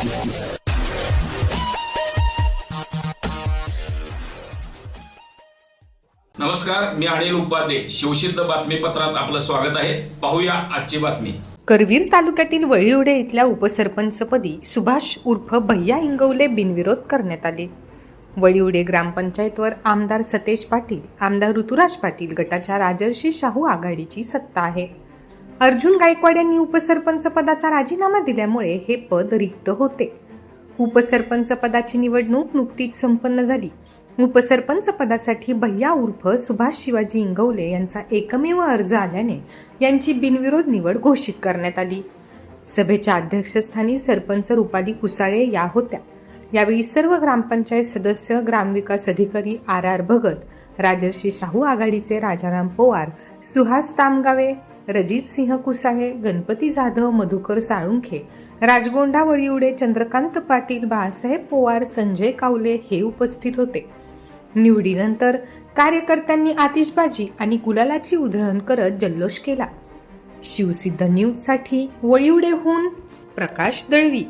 नमस्कार मी अनिल उपाध्ये. शिवसिद्ध बातमीपत्रात आपलं स्वागत आहे. पाहूया आजची बातमी. करवीर तालुक्यातील वळीवडे इथल्या उपसरपंचपदी सुभाष उर्फ भैया इंगवले बिनविरोध करण्यात आले. वळीवडे ग्रामपंचायतवर आमदार सतेज पाटील आमदार ऋतुराज पाटील गटाच्या राजर्षी शाहू आघाडीची सत्ता आहे. अर्जुन गायकवाड यांनी उपसरपंच पदाचा राजीनामा दिल्यामुळे हे पद रिक्त होते. उपसरपंच पदाची निवडणूक नुकतीच संपन्न झाली. उपसरपंच पदासाठी भैया उर्फ सुभाष शिवाजी इंगवले यांचा एकमेव अर्ज आल्याने यांची बिनविरोध निवड घोषित करण्यात आली. सभेच्या अध्यक्षस्थानी सरपंच रुपाली कुसाळे या होत्या. यावेळी सर्व ग्रामपंचायत सदस्य ग्रामविकास अधिकारी आर आर भगत राजर्षी शाहू आघाडीचे राजाराम पोवार सुहास तामगावे रजित सिंह कुसाळे गणपती जाधव मधुकर साळुंखे राजगोंडा वळीवडे चंद्रकांत पाटील बाळासाहेब पोवार संजय कावले हे उपस्थित होते. निवडीनंतर कार्यकर्त्यांनी आतिषबाजी आणि गुलालाची उधळण करत जल्लोष केला. शिवसिद्ध न्यूजसाठी वळीवडेहून प्रकाश दळवी.